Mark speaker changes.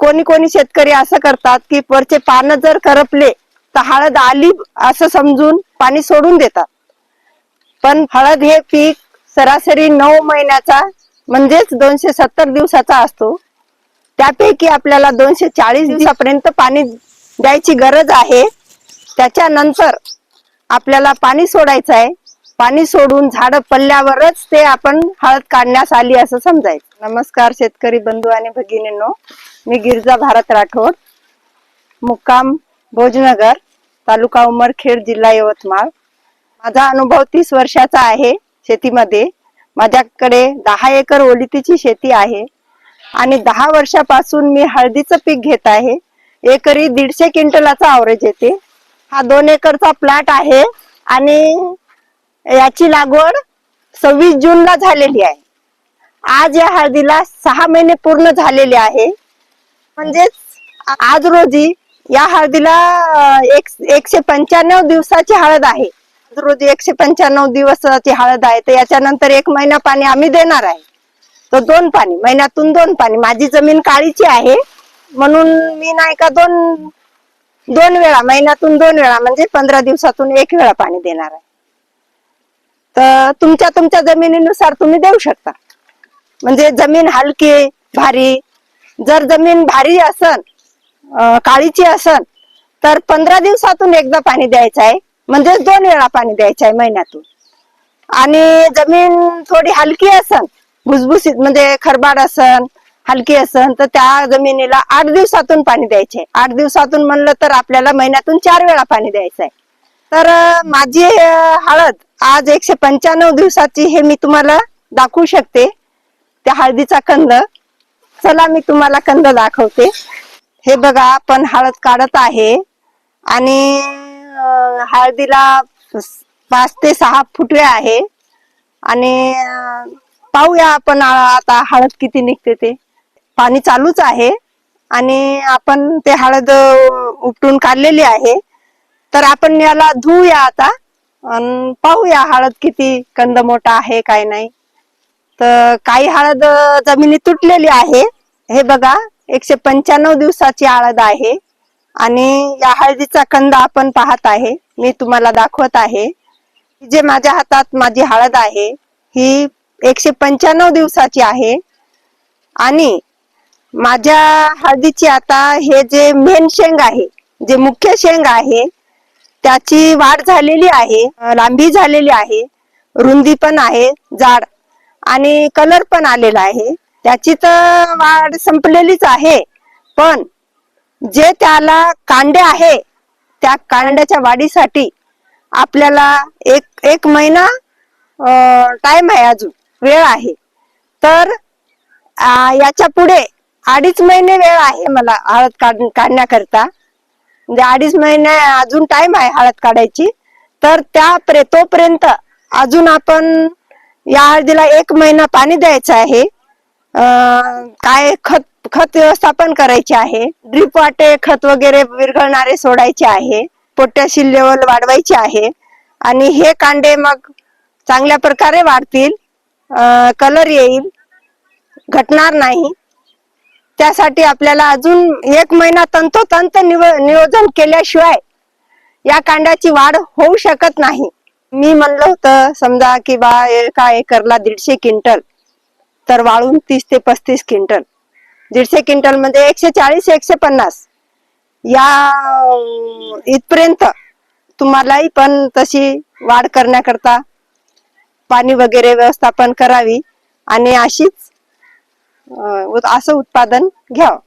Speaker 1: कोणी कोणी शेतकरी असं करतात की वरचे पानं जर करपले तर हळद आली असं समजून पाणी सोडून देतात. पण हळद हे पीक सरासरी नऊ महिन्याचा म्हणजेच दोनशे सत्तर दिवसाचा असतो. त्यापैकी आपल्याला दोनशे चाळीस दिवसापर्यंत पाणी द्यायची गरज आहे. त्याच्यानंतर आपल्याला पाणी सोडायचं आहे. पाणी सोडून झाड पडल्यावरच ते आपण हळद काढण्यास आली असं समजायचं. नमस्कार शेतकरी बंधू आणि भगिनींनो. मी गिरजा भारत राठोड. मुक्काम भोजनगर तालुका उमरखेड जिल्हा यवतमाळ. माझा अनुभव तीस वर्षाचा आहे शेतीमध्ये. माझ्याकडे दहा एकर ओलितीची शेती आहे आणि दहा वर्षापासून मी हळदीचं पीक घेत आहे. एकरी दीडशे क्विंटलाचा आवरेज येते. हा दोन एकरचा प्लॅट आहे आणि याची लागवड सव्वीस जूनला झालेली आहे. आज या हळदीला सहा महिने पूर्ण झालेले आहे. म्हणजेच आज रोजी या हळदीला एक एकशे पंच्याण्णव दिवसाची हळद आहे. आज रोजी एकशे पंच्याण्णव दिवसाची हळद आहे. तर याच्यानंतर एक महिना पाणी आम्ही देणार आहे. तर दोन पाणी महिन्यातून दोन पाणी. माझी जमीन काळीची आहे. म्हणून मी नाही का दोन दोन वेळा महिन्यातून दोन वेळा म्हणजे पंधरा दिवसातून एक वेळा पाणी देणार आहे. तर तुमच्या तुमच्या जमिनीनुसार तुम्ही देऊ शकता. म्हणजे जमीन हलकी भारी. जर जमीन भारी असन काळीची असन तर पंधरा दिवसातून एकदा पाणी द्यायचं आहे. म्हणजे दोन वेळा पाणी द्यायचं आहे महिन्यातून. आणि जमीन थोडी हलकी असन भुसभुसीत म्हणजे खरबाड असन हलकी असन तर त्या जमिनीला आठ दिवसातून पाणी द्यायचे आठ दिवसातून म्हणलं तर आपल्याला महिन्यातून चार वेळा पाणी द्यायचं आहे. तर माझी हळद आज एकशे पंच्याण्णव दिवसाची हे मी तुम्हाला दाखवू शकते. त्या हळदीचा कंद. चला मी तुम्हाला कंद दाखवते. हे बघा आपण हळद काढत आहे. आणि हळदीला पाच ते सहा फुटवे आहे. आणि पाहूया आपण आता हळद किती निघते ते. पाणी चालूच आहे. आणि आपण ते हळद उपटून काढलेली आहे. तर आपण याला धुवूया आता. अन पाहूया हळद किती कंद मोठा आहे काय नाही. तर काही हळद जमिनी जमिनीत तुटलेली आहे. हे बघा एकशे पंच्याण्णव दिवसाची हळद आहे. आणि या हळदीचा कंद आपण पाहत आहे. मी तुम्हाला दाखवत आहे. जे माझ्या हातात माझी हळद आहे ही एकशे पंच्याण्णव दिवसाची आहे. आणि माझ्या हळदीची आता हे जे मेन शेंग आहे जे मुख्य शेंग आहे त्याची वाढ झालेली आहे लांबी झालेली आहे रुंदी पण आहे जाड आणि कलर पण आलेला आहे. त्याची तर वाढ संपलेलीच आहे पण जे त्याला कांडे आहे त्या कांड्याच्या वाढीसाठी आपल्याला एक एक महिना टाइम आहे अजून वेळ आहे. तर याच्यापुढे अडीच महिने वेळ आहे मला हळद काढ काढण्याकरता. म्हणजे अडीच महिने अजून टाइम आहे हळद काढायची. तर त्या प्रे- तोपर्यंत अजून आपण या हळदीला एक महिना पाणी द्यायचं आहे. काय खत खत व्यवस्थापन करायचे आहे. ड्रीप वाटे खत वगैरे विरघळणारे सोडायचे आहे. पोटॅशियम लेवल वाढवायचे आहे. आणि हे कांडे मग चांगल्या प्रकारे वाढतील. कलर येईल. घटणार नाही. त्यासाठी आपल्याला अजून एक महिना तंतोतंत निव- नियोजन केल्याशिवाय या कांड्याची वाढ होऊ शकत नाही. मी म्हणलं होतं समजा की बा एका एकरला दीडशे क्विंटल तर वाळून तीस ते पस्तीस क्विंटल. दीडशे क्विंटल म्हणजे एकशे चाळीस एकशे पन्नास. या इथपर्यंत तुम्हालाही पण तशी वाढ करण्याकरता पाणी वगैरे व्यवस्थापन करावी. आणि अशीच असं उत्पादन घ्यावं